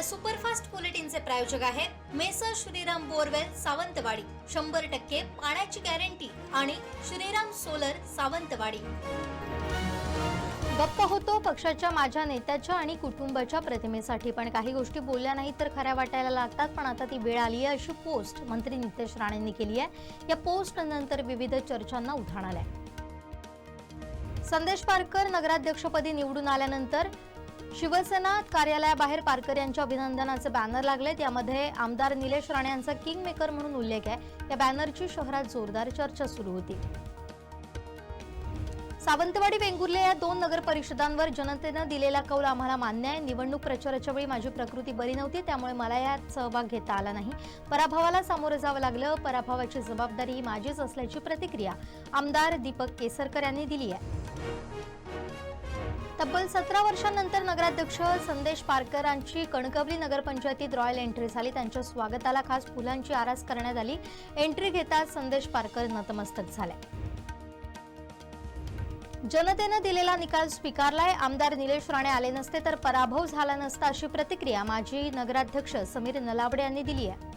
या सुपरफास्ट बुलेटिनचे प्रायोजक आहेत मेसर श्रीराम बोरवेल सावंतवाडी. शंभर टक्के पाण्याची गॅरंटी आणि श्रीराम सोलर सावंतवाडी. गप्प होतो पक्षाच्या माझ्या नेत्याच्या आणि कुटुंबाच्या प्रतिमेसाठी. पण काही गोष्टी बोलल्या नाही तर खऱ्या वाटायला लागतात पण आता ती वेळ आली आहे अशी पोस्ट मंत्री नितेश राणेंनी केली आहे. या पोस्ट नंतर विविध चर्चांना उधाण आलंय. संदेश पारकर नगराध्यक्षपदी निवडून आल्यानंतर शिवसेना कार्यालयाबाहेर पारकर यांच्या अभिनंदनाचे बॅनर लागले त्यामध्ये आमदार निलेश राणे यांचा किंग मेकर म्हणून उल्लेख आहे. या बॅनरची शहरात जोरदार चर्चा सुरू होती. सावंतवाडी वेंगुर्ले या दोन नगर परिषदांवर जनतेनं दिलेला कौल आम्हाला मान्य आहे. निवडणूक प्रचाराच्या वेळी माझी प्रकृती बरी नव्हती त्यामुळे मला यात सहभाग घेता आला नाही. पराभवाला सामोरं जावं लागलं. पराभवाची जबाबदारी ही माझीच असल्याची प्रतिक्रिया आमदार दीपक केसरकर यांनी दिली आहे. तब्बल सतरा वर्षांनंतर नगराध्यक्ष संदेश पारकरांची कणकवली नगरपंचायतीत रॉयल एंट्री झाली. त्यांच्या स्वागताला खास फुलांची आरास करण्यात आली. एंट्री घेताच संदेश पारकर नतमस्तक झाले. जनतेनं दिलेला निकाल स्वीकारलाय. आमदार निलेश राणे आले नसते तर पराभव झाला नसता अशी प्रतिक्रिया माजी नगराध्यक्ष समीर नलावडे यांनी दिली आहे.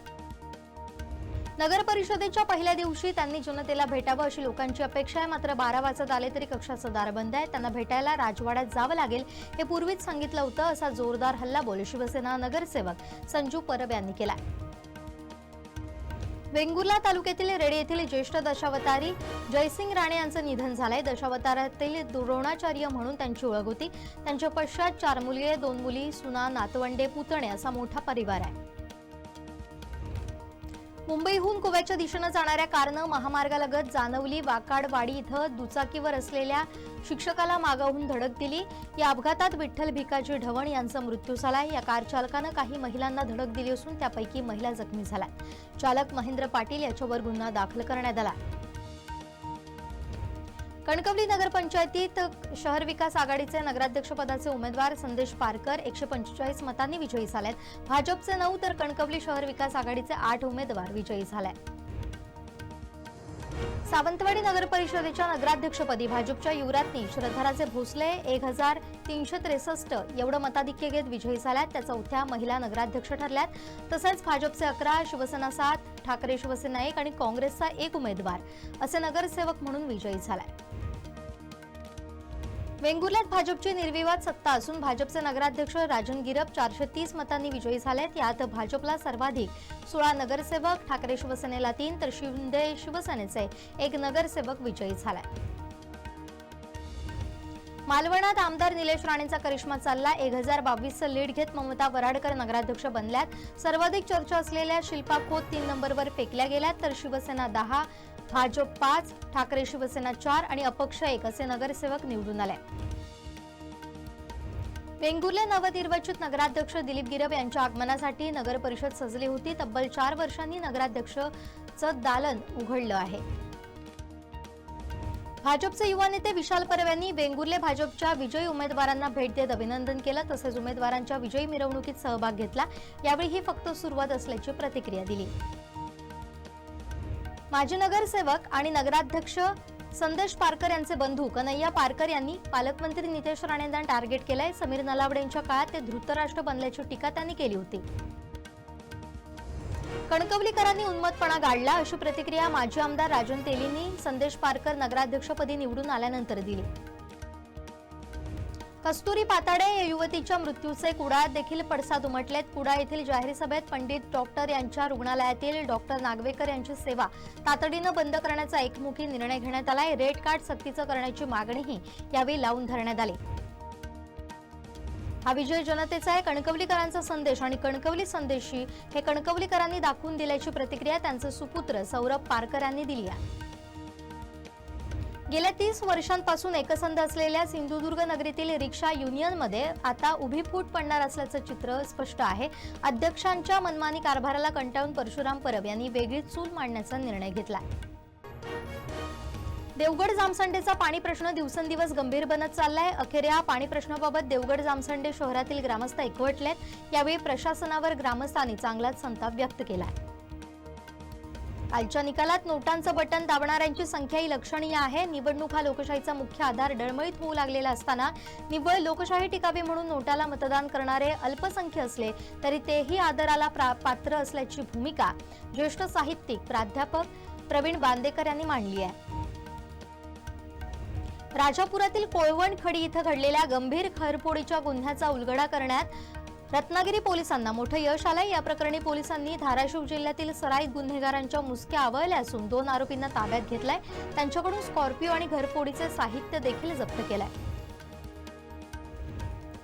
नगर परिषदेच्या पहिल्या दिवशी त्यांनी जनतेला भेटावं अशी लोकांची अपेक्षा आहे. मात्र बारा वाजत आले तरी कक्षाचं दार बंद आहे. त्यांना भेटायला राजवाड्यात जावं लागेल हे पूर्वीच सांगितलं होतं असा जोरदार हल्लाबोल शिवसेना नगरसेवक संजू परब यांनी केला वेंगुर्ला तालुक्यातील रेडी येथील ज्येष्ठ दशावतारी जयसिंग राणे यांचं निधन झालंय. दशावतारातील द्रोणाचार्य म्हणून त्यांची ओळख होती. त्यांच्या पश्चात चार मुली दोन मुली सुना नातवंडे पुतणे असा मोठा परिवार आहे. मुंबईहून गोव्याच्या दिशेनं जाणाऱ्या कारनं महामार्गालगत जानवली वाकाडवाडी इथं दुचाकीवर असलेल्या शिक्षकाला मागाहून धडक दिली. या अपघातात विठ्ठल भिकाजी ढवण यांचा मृत्यू झालाय. या कार चालकानं काही महिलांना धडक दिली असून त्यापैकी महिला जखमी झाल्या. चालक महेंद्र पाटील याच्यावर गुन्हा दाखल करण्यात आला. कणकवली नगरपंचायतीत शहर विकास आघाडीचे नगराध्यक्षपदाचे उमेदवार संदेश पारकर एकशे पंचेचाळीस मतांनी विजयी झालेत भाजपचे नऊ तर कणकवली शहर विकास आघाडीचे आठ उमेदवार विजयी झाले सावंतवाडी नगर परिषदेच्या नगराध्यक्षपदी भाजपच्या युवराज्ञी श्रद्धाराजे भोसले एक हजार तीनशे त्रेसष्ट एवढं मताधिक्य घेत विजयी झाल्यात. त्या चौथ्या महिला नगराध्यक्ष ठरल्यात. तसेच भाजपचे अकरा शिवसेना सात ठाकरे शिवसेना एक आणि काँग्रेसचा एक उमेदवार. असे नगरसेवक म्हणून विजयी झालाय. वेंगुर्ल्यात भाजपची निर्विवाद सत्ता असून भाजपचे नगराध्यक्ष राजन गिरप चारशे तीस मतांनी विजयी झालेत यात भाजपला सर्वाधिक सोळा नगरसेवक ठाकरे शिवसेनेला तीन तर शिंदे शिवसेनेचे एक नगरसेवक विजयी झालाय. मालवणात आमदार निलेश राणेंचा करिश्मा चालला एक हजार बावीसचं लीड घेत ममता वराडकर नगराध्यक्ष बनल्यात. सर्वाधिक चर्चा असलेल्या शिल्पा खोत तीन नंबरवर फेकल्या गेल्यात तर शिवसेना दहा भाजप पाच ठाकरे शिवसेना चार आणि अपक्ष एक असे नगरसेवक निवडून आले. वेंगुर्ले नवनिर्वाचित नगराध्यक्ष दिलीप गिरब यांच्या आगमनासाठी नगर परिषद सजली होती. तब्बल चार वर्षांनी नगराध्यक्षचं दालन उघडलं आहे. भाजपचे युवा नेते विशाल परब यांनी वेंगुर्ले भाजपच्या विजयी उमेदवारांना भेट देत अभिनंदन केलं. तसेच उमेदवारांच्या विजयी मिरवणुकीत सहभाग घेतला. यावेळी ही फक्त सुरुवात असल्याची प्रतिक्रिया दिली. माजी नगरसेवक आणि नगराध्यक्ष संदेश पारकर यांचे बंधू कन्हैया पारकर यांनी पालकमंत्री नितेश राणेंना टार्गेट केलंय. समीर नलावडे यांच्या काळात ते धृतराष्ट्र बनल्याची टीका त्यांनी केली होती. कणकवलीकरांनी उन्मतपणा गाडला अशी प्रतिक्रिया माजी आमदार राजन तेलींनी संदेश पारकर नगराध्यक्षपदी निवडून आल्यानंतर दिली. कस्तुरी पाताडे या युवतीच्या मृत्यूचे कुडाळात देखील पडसाद उमटलेत. कुडाळ येथील जाहीर सभेत पंडित डॉक्टर यांच्या रुग्णालयातील डॉक्टर नागवेकर यांची सेवा तातडीनं बंद करण्याचा एकमुखी निर्णय घेण्यात आलाय. रेड कार्ड सक्तीचं करण्याची मागणीही यावेळी लावून धरण्यात आली. हा विजय जनतेचा आहे. कणकवलीकरांचा संदेश आणि कणकवली संदेशी हे कणकवलीकरांनी दाखवून दिल्याची प्रतिक्रिया त्यांचे सुपुत्र सौरभ पारकर यांनी दिली आहे. गेल्या तीस वर्षांपासून एकसंध असलेल्या सिंधुदुर्ग नगरीतील रिक्षा युनियनमध्ये आता उभी फूट पडणार असल्याचं चित्र स्पष्ट आहे. अध्यक्षांच्या मनमानी कारभाराला कंटाळून परशुराम परब यांनी वेगळी चूल मांडण्याचा निर्णय घेतला देवगड जामसंडेचा पाणी प्रश्न दिवसेंदिवस गंभीर बनत चाललाय. अखेर या पाणी प्रश्नाबाबत देवगड जामसंडे शहरातील ग्रामस्थ एकवटलेत यावेळी प्रशासनावर ग्रामस्थांनी चांगलाच संताप व्यक्त केला आहे कालच्या निकालात नोटांचं बटन दाबणाऱ्यांची संख्याही लक्षणीय आहे. निवडणूक हा लोकशाहीचा मुख्य आधार डळमळीत होऊ लागलेला असताना निव्वळ लोकशाही टिकावी म्हणून नोटाला मतदान करणारे अल्पसंख्य असले तरी तेही आदराला प्रा- पात्र असल्याची भूमिका ज्येष्ठ साहित्यिक प्राध्यापक प्रवीण बांदेकर यांनी मांडली आहे. राजापुरातील कोळवण खडी इथं घडलेल्या गंभीर खरपोडीच्या गुन्ह्याचा उलगडा करण्यात रत्नागिरी पोलिसांना मोठं यश आलंय. या प्रकरणी पोलिसांनी धाराशिव जिल्ह्यातील सराईत गुन्हेगारांच्या मुसक्या आवळल्या असून दोन आरोपींना ताब्यात घेतलाय. त्यांच्याकडून स्कॉर्पिओ आणि घरफोडीचे साहित्य देखील जप्त केलंय.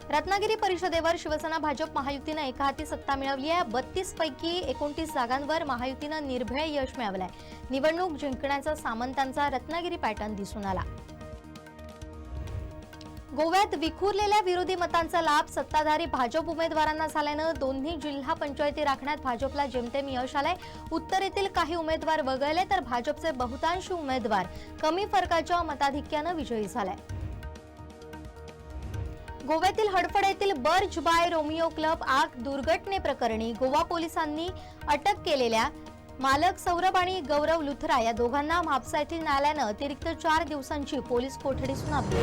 रत्नागिरी परिषदेवर शिवसेना भाजप महायुतीनं एका हाती सत्ता मिळवली आहे बत्तीस पैकी एकोणतीस जागांवर महायुतीनं निर्भय यश मिळवलंय. निवडणूक जिंकण्याचा सामंतांचा रत्नागिरी पॅटर्न दिसून आला. गोव्यात विखुरलेल्या विरोधी मतांचा लाभ सत्ताधारी भाजप उमेदवारांना झाल्यानं दोन्ही जिल्हा पंचायती राखण्यात भाजपला जेमतेम यश आलंय. उत्तरेतील काही उमेदवार वगळले तर भाजपचे बहुतांश उमेदवार कमी फरकाच्या मताधिक्यानं विजयी झालाय गोव्यातील हडफड येथील बर्ज बाय रोमिओ क्लब आग दुर्घटनेप्रकरणी गोवा पोलिसांनी अटक केलेल्या मालक सौरभ आणि गौरव लुथरा या दोघांना म्हापसा येथील न्यायालयानं अतिरिक्त चार दिवसांची पोलीस कोठडी सुनावली.